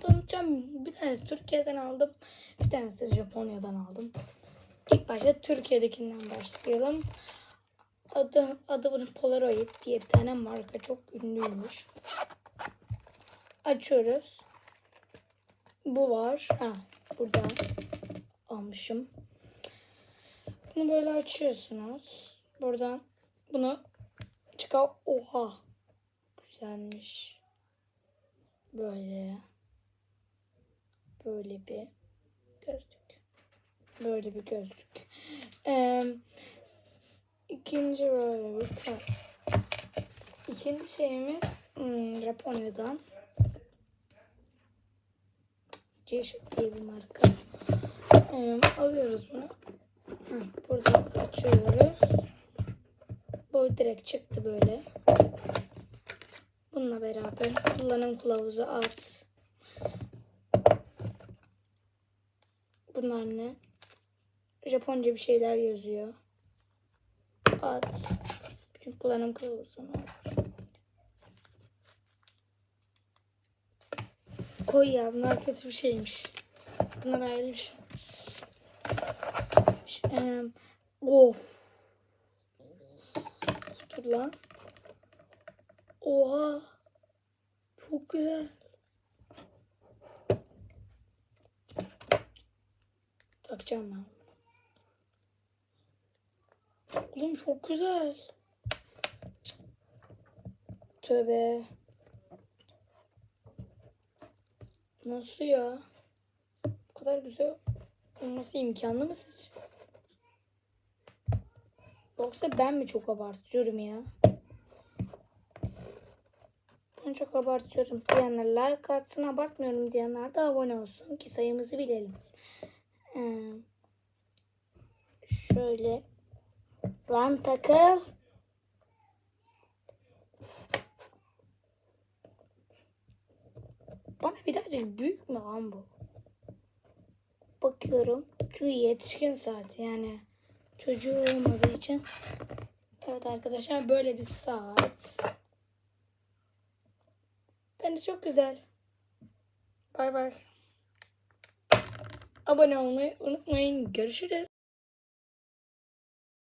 tanıtacağım. Bir tanesi Türkiye'den aldım. Bir tanesi de Japonya'dan aldım. İlk başta Türkiye'dekinden başlayalım. Adı, adı bunun Polaroid diye bir tane marka. Çok ünlüymüş. Açıyoruz. Bu var. Ha, burada almışım. Bunu böyle açıyorsunuz. Buradan bunu çıkar. Oha. Güzelmiş. Böyle. Böyle bir gözlük. Böyle bir gözlük. Ee, ikinci böyle bir tane. İkinci şeyimiz hmm, Japonya'dan. G-Shock diye bir marka. Ee, alıyoruz bunu. Burada açıyoruz. Bu direkt çıktı böyle. Beraber kullanım kılavuzu at. Bunlar ne? Japonca bir şeyler yazıyor. At. Bütün kullanım kılavuzunu at. Koy ya bunlar kötü bir şeymiş. Bunlar ayrı bir şey. Em, of. Dur lan. Oha. Çok güzel. Takacağım ben. Oğlum çok güzel. Tövbe. Nasıl ya? Bu kadar güzel olması imkanlı mı sizce? Yoksa ben mi çok abartıyorum ya? Ben çok abartıyorum diyenler like atsın abartmıyorum diyenler de abone olsun ki sayımızı bilelim. Ee, şöyle lan takıl. Bana birazcık büyük mü lan bu? Bakıyorum. Çünkü yetişkin saat yani çocuğu olmadığı için. Evet arkadaşlar böyle bir saat. Bence çok güzel. Bay bay. Abone olmayı unutmayın. Görüşürüz.